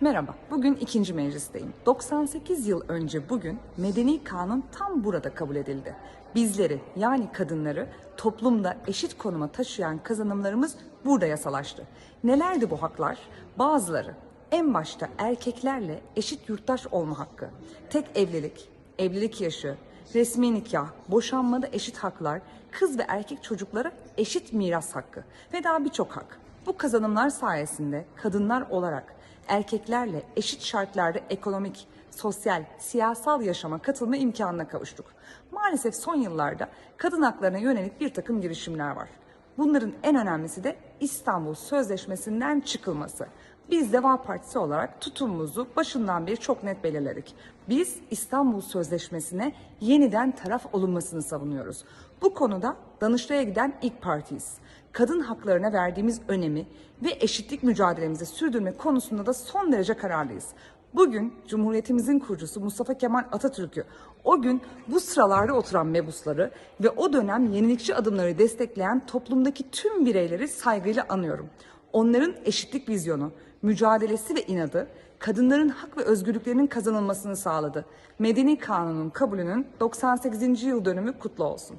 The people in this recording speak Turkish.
Merhaba, bugün ikinci meclisteyim. 98 yıl önce bugün Medeni Kanun tam burada kabul edildi. Bizleri yani kadınları toplumda eşit konuma taşıyan kazanımlarımız burada yasalaştı. Nelerdi bu haklar? Bazıları en başta erkeklerle eşit yurttaş olma hakkı, tek evlilik, evlilik yaşı, resmi nikah, boşanmada eşit haklar, kız ve erkek çocuklara eşit miras hakkı ve daha birçok hak. Bu kazanımlar sayesinde kadınlar olarak erkeklerle eşit şartlarda ekonomik, sosyal, siyasal yaşama katılma imkanına kavuştuk. Maalesef son yıllarda kadın haklarına yönelik bir takım girişimler var. Bunların en önemlisi de İstanbul Sözleşmesi'nden çıkılması. Biz Deva Partisi olarak tutumumuzu başından beri çok net belirledik. Biz İstanbul Sözleşmesi'ne yeniden taraf olunmasını savunuyoruz. Bu konuda Danıştay'a giden ilk partiyiz. Kadın haklarına verdiğimiz önemi ve eşitlik mücadelemizi sürdürme konusunda da son derece kararlıyız. Bugün Cumhuriyetimizin kurucusu Mustafa Kemal Atatürk'ü, o gün bu sıralarda oturan mebusları ve o dönem yenilikçi adımları destekleyen toplumdaki tüm bireyleri saygıyla anıyorum. Onların eşitlik vizyonu, mücadelesi ve inadı kadınların hak ve özgürlüklerinin kazanılmasını sağladı. Medeni Kanun'un kabulünün 98. yıl dönümü kutlu olsun.